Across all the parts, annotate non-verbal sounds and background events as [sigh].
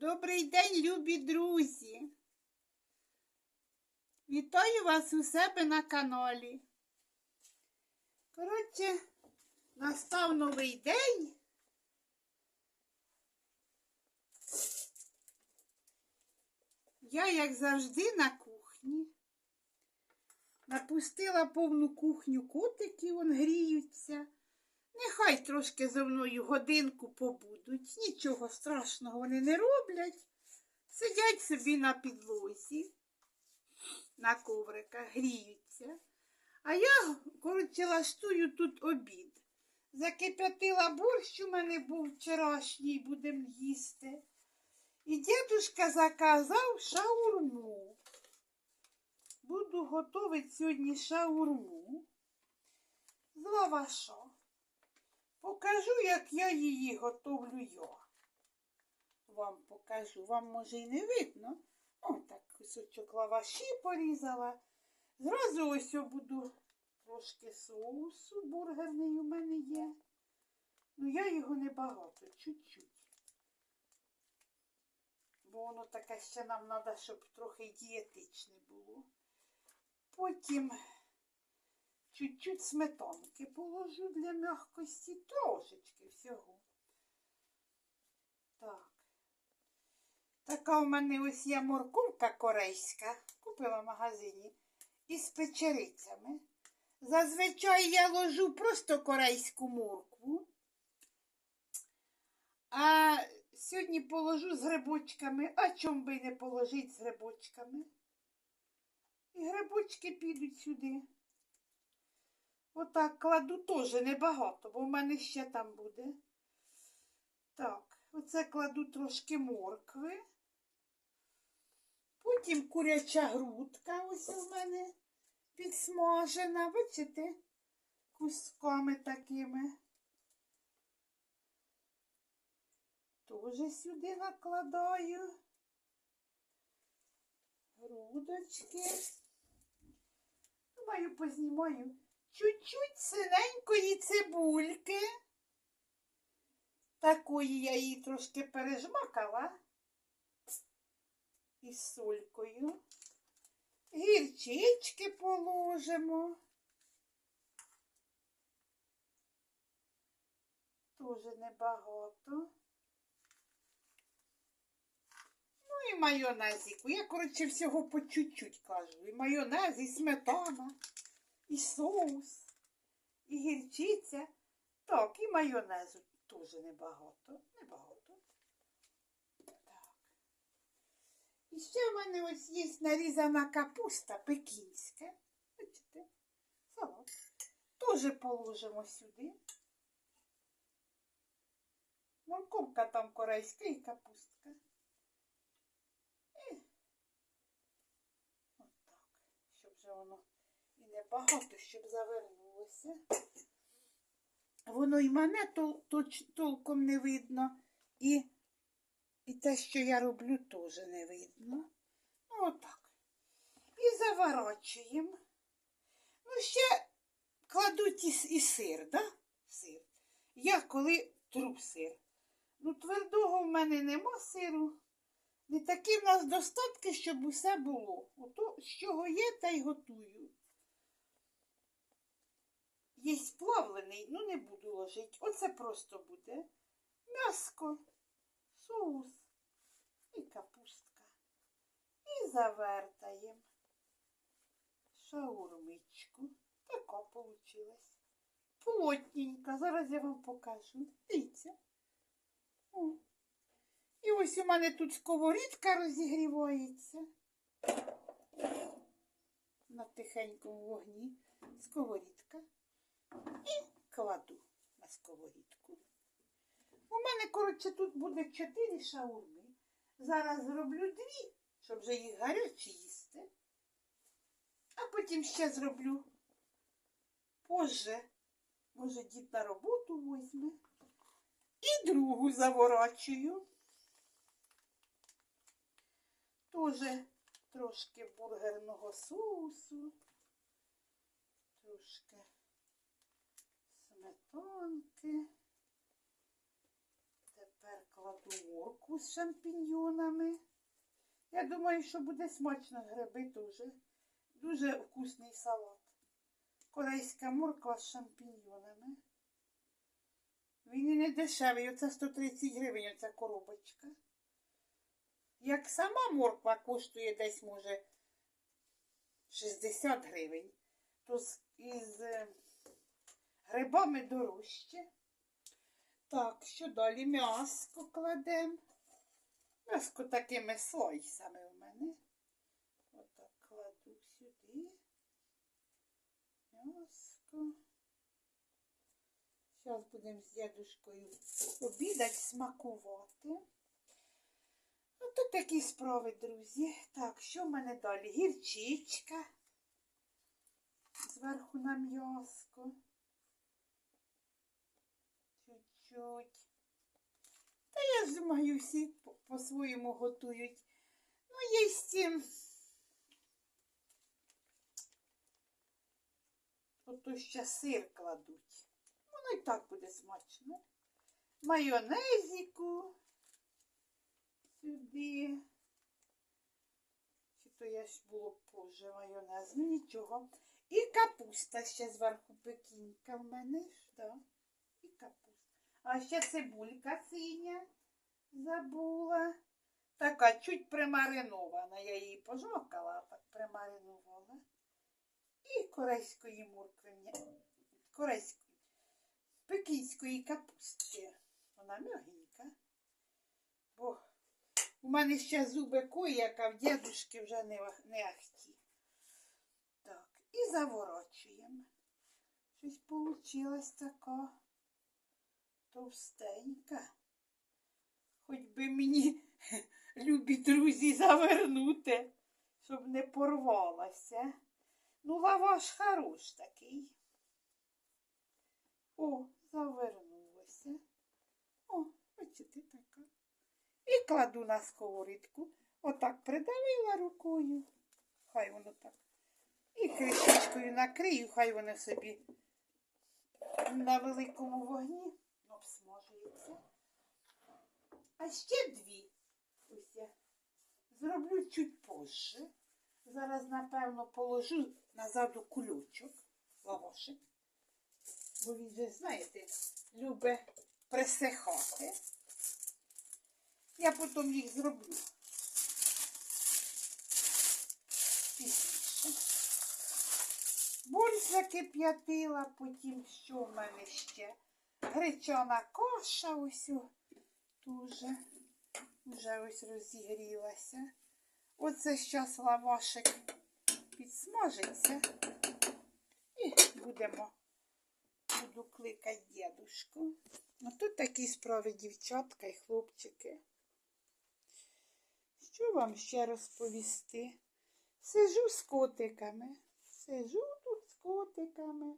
Добрий день, любі друзі. Вітаю вас у себе на каналі. Коротше, настав новий день. Я, як завжди, на кухні. Напустила повну кухню котиків, вон гріються. Нехай трошки зо мною годинку побудуть. Нічого страшного вони не роблять. Сидять собі на підлозі, на ковриках, гріються. А я, коротше, лаштую тут обід. Закип'ятила борщ у мене був вчорашній, будемо їсти. І дідушка заказав шаурму. Буду готувати сьогодні шаурму з лавашом. Покажу, як я її готовлю я. Вам покажу, вам може і не видно. О, так кусочок лаваші порізала. Зразу ось я буду трошки соусу бургерний у мене є. Ну, я його не багато, чуть-чуть. Бо воно таке ще нам треба, щоб трохи дієтичне було. Потім чуть-чуть сметанки положу для м'якості, трошечки всього. Так. Така у мене ось є морковка корейська, купила в магазині, із печерицями. Зазвичай я ложу просто корейську моркву. А сьогодні положу з грибочками, а чом би не положити з грибочками? І грибочки підуть сюди. Отак кладу теж небагато, бо в мене ще там буде. Так, оце кладу трошки моркви. Потім куряча грудка ось у мене підсмажена, бачите, кусками такими. Тоже сюди накладаю. Грудочки. Думаю, познімаю чуть-чуть синенької цибульки. Такої я її трошки пережмакала із солькою. Гірчички положимо. Тоже небагато. Ну і майонезику. Я, коротше, всього по чуть-чуть кажу. І майонез, і сметана і соус, і гірчиця. Так, і майонезу теж небагато. Небагато. Так. І ще в мене ось є нарізана капуста пекінська. Бачите? Салат. Теж положимо сюди. Морковка там корейська і капустка. І отак, щоб же воно і небагато, щоб завернулося. Воно і мене тол, точ- толком не видно, і, і те, що я роблю, теж не видно. Ну, отак. І заворачуємо. Ну, ще кладуть і, і сир, да? Сир. Я коли тру сир. Ну, твердого в мене нема сиру. Не такі в нас достатки, щоб усе було. Ото, з чого є, та й готую. Є сплавлений, ну не буду ложити. Оце просто буде м'яско, соус і капустка. І завертаємо шаурмичку. Така получилась. Плотненька. Зараз я вам покажу. Дивіться. О. І ось у мене тут сковорідка розігрівається. На тихенькому вогні сковорідка. І кладу на сковорідку. У мене, коротше, тут буде чотири шаурми. Зараз зроблю дві, щоб вже їх гарячі їсти. А потім ще зроблю позже. Може, дід на роботу возьме. І другу заворачую. Тоже трошки бургерного соусу, трошки сметанки. Тепер кладу морку. з шампіньйонами. Я думаю, що буде смачно гриби дуже. Дуже вкусний салат. Корейська морква з шампіньйонами. Він і не дешевий, оце 130 гривень, оця коробочка. Як сама морква коштує десь, може, 60 гривень, то із е, грибами дорожче. Так, що далі? М'яско кладемо. М'яско такими слойсами у мене. Отак кладу сюди. М'яско. Зараз будемо з дядушкою обідати, смакувати. Ото такі справи, друзі. Так, що в мене далі? Гірчичка. Зверху на м'яско. Чуть-чуть. Та я ж думаю, всі по- по-своєму готують. Ну, є. Ото ще сир кладуть. Воно і так буде смачно. Майонезику сюди. Чи то я ж було позже майонез, ну нічого. І капуста ще зверху пекінка в мене ж, да. І капуста. А ще цибулька синя забула. Така чуть примаринована. Я її пожовкала, так примаринувала. І корейської моркви. Корейської. Пекінської капустки. Вона м'ягенька. Бо у мене ще зуби кояк, а в дідушки вже не, не ахті. Так, і заворочуємо. Щось получилась така товстенька. Хоч би мені, [laughs] любі друзі, завернути, щоб не порвалася. Ну, лаваш хорош такий. О, завернулося. О, бачите, така. І кладу на сковорідку. Отак придавила рукою. Хай воно так. І кришечкою накрию, хай воно собі на великому вогні. А ще дві. Ось я зроблю чуть позже. Зараз, напевно, положу назад у кульочок лавошик. Бо він же, знаєте, любить присихати. Я потім їх зроблю. Пізніше. Борщ закип'ятила, потім що в мене ще? Гречана коша ось о, дуже. Вже ось розігрілася. Оце зараз лавашик підсмажиться. І будемо, буду кликати дідушку. Ну тут такі справи дівчатка і хлопчики. Що вам ще розповісти? Сижу з котиками. Сижу тут з котиками.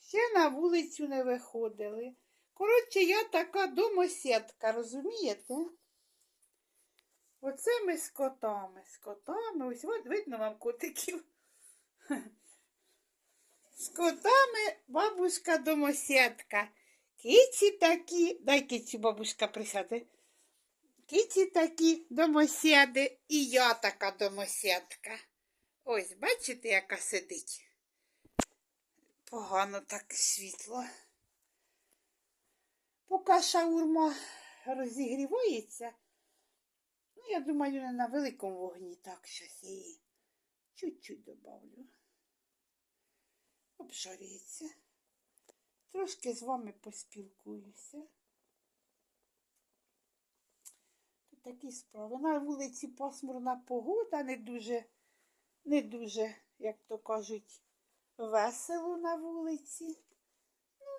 Ще на вулицю не виходили. Коротше, я така домосідка, розумієте? Оце ми з котами, з котами. Ось видно вам котиків. [laughs] З котами бабушка домосідка. Киці такі, дай киці бабушка присяде. Киці такі домосіди і я така домосідка. Ось, бачите, яка сидить. Погано так світло. Поки шаурма розігрівається, ну, я думаю, не на великому вогні так щось її чуть-чуть добавлю. Обжариться. Трошки з вами поспілкуюся. Тут такі справи. На вулиці пасмурна погода, не дуже, не дуже, як то кажуть, весело на вулиці.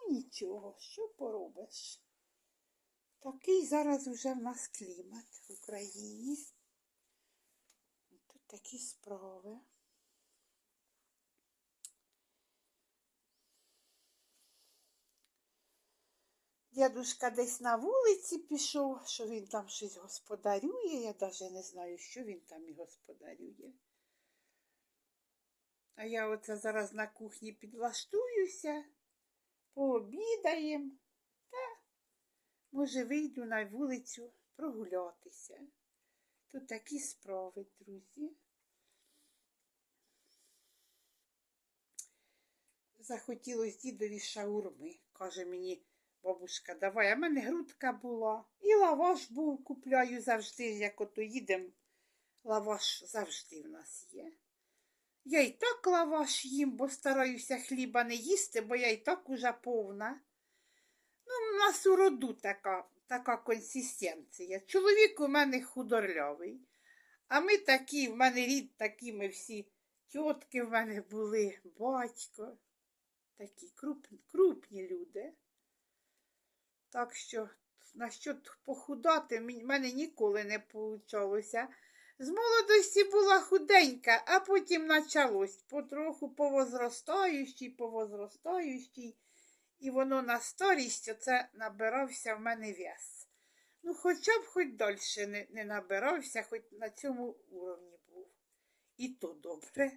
Нічого, що поробиш. Такий зараз уже в нас клімат в Україні. Тут такі справи. Дядушка десь на вулиці пішов, що він там щось господарює. Я навіть не знаю, що він там і господарює. А я оце зараз на кухні підлаштуюся, пообідаємо. Та, може, вийду на вулицю, прогулятися. Тут такі справи, друзі. Захотілось дідові шаурми, каже мені бабушка, давай, а в мене грудка була. І лаваш був, купляю завжди, як ото їдем. Лаваш завжди в нас є. Я й так лаваш їм, бо стараюся хліба не їсти, бо я й так уже повна. Ну, в нас у роду така, така консистенція. Чоловік у мене худорлявий. А ми такі, в мене рід такі, ми всі тітки в мене були, батько. Такі крупні, крупні люди. Так що, на що похудати, в мене ніколи не получалося. З молодості була худенька, а потім почалось потроху повозростаючий, повозростаючий, і воно на старість оце набирався в мене вес. Ну, хоча б хоч далі не, не набирався, хоч на цьому уровні був. І то добре.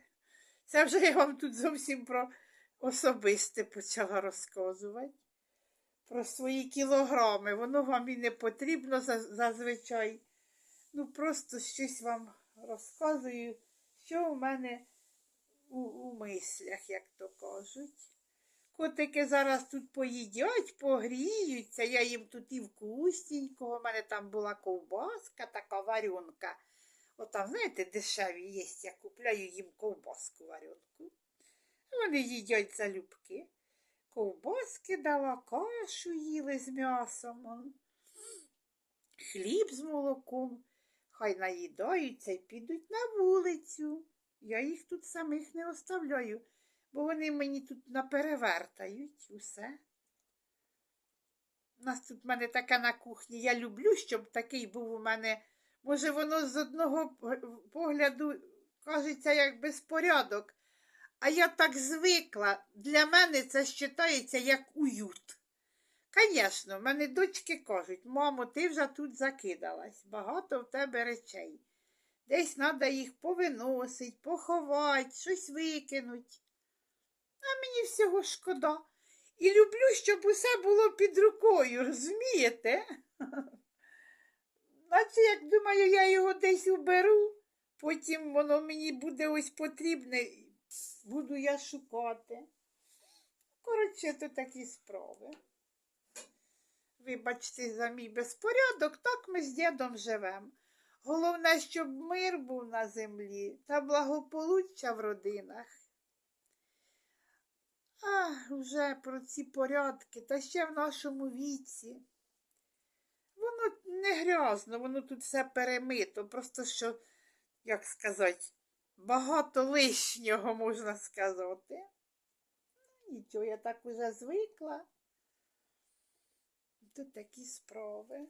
Це вже я вам тут зовсім про особисте почала розказувати. Про свої кілограми. Воно вам і не потрібно зазвичай. Ну, просто щось вам розказую, що в мене у, у мислях, як то кажуть. Котики зараз тут поїдять, погріються, я їм тут і вкусненького, у мене там була ковбаска, така варенка. Отам, знаєте, дешеві є, я купляю їм ковбаску варенку. Вони їдять залюбки. Ковбаски дала, кашу їли з м'ясом, хліб з молоком. Хай наїдаються і підуть на вулицю. Я їх тут самих не оставляю, бо вони мені тут наперевертають усе. У нас тут в мене таке на кухні. Я люблю, щоб такий був у мене. Може, воно з одного погляду кажеться як безпорядок, а я так звикла. Для мене це вважається як уют. Звісно, в мене дочки кажуть, мамо, ти вже тут закидалась, багато в тебе речей. Десь треба їх повиносити, поховати, щось викинуть. А мені всього шкода. І люблю, щоб усе було під рукою, розумієте? [laughs] Наче, як думаю, я його десь уберу, потім воно мені буде ось потрібне, буду я шукати. Коротше, то такі справи. Вибачте, за мій безпорядок, так ми з дідом живемо. Головне, щоб мир був на землі та благополуччя в родинах. А, вже про ці порядки, та ще в нашому віці. Воно не грязно, воно тут все перемито, просто що, як сказати, багато лишнього можна сказати. Нічого, я так уже звикла. Тут такі справи.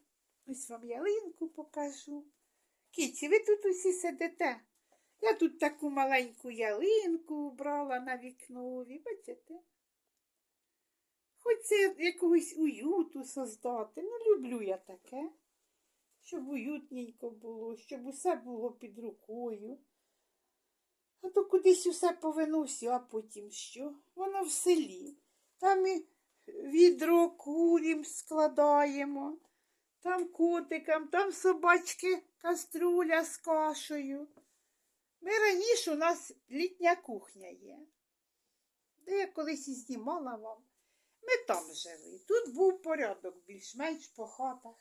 Ось вам ялинку покажу. Кіці, ви тут усі сидите. Я тут таку маленьку ялинку убрала на вікнові, бачите? Хоч це якогось уюту создати. Ну, люблю я таке, щоб уютненько було, щоб усе було під рукою. А то кудись усе повиносю, а потім що? Воно в селі. Там і відро курім складаємо, там котикам, там собачки каструля з кашею. Ми раніше у нас літня кухня є. Де я колись і знімала вам. Ми там жили. Тут був порядок більш-менш по хатах.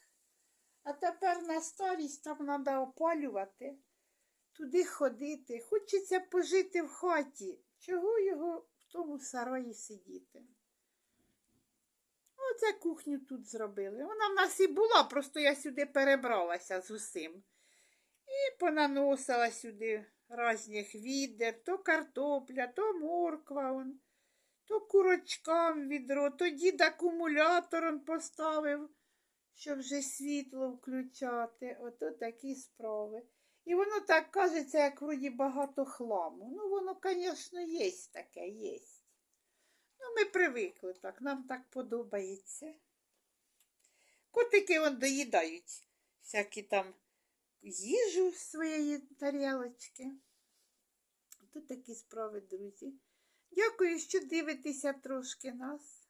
А тепер на старість там треба опалювати, туди ходити. Хочеться пожити в хаті. Чого його в тому сараї сидіти? Оце кухню тут зробили. Вона в нас і була, просто я сюди перебралася з усім. І понаносила сюди різних відер, то картопля, то морква, он, то курочкам відро, то дід акумулятором поставив, щоб вже світло включати. Ото такі справи. І воно так кажеться, як вроді багато хламу. Ну, воно, звісно, є таке, є. Ну, ми привикли так, нам так подобається. Котики вон доїдають всякі там їжу своєї тарілочки. Тут такі справи, друзі. Дякую, що дивитеся трошки нас.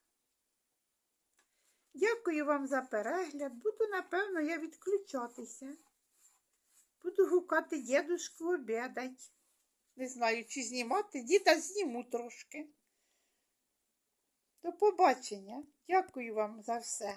Дякую вам за перегляд. Буду, напевно, я відключатися. Буду гукати дідушку обідать. Не знаю, чи знімати. Діда зніму трошки. До побачення. Дякую вам за все.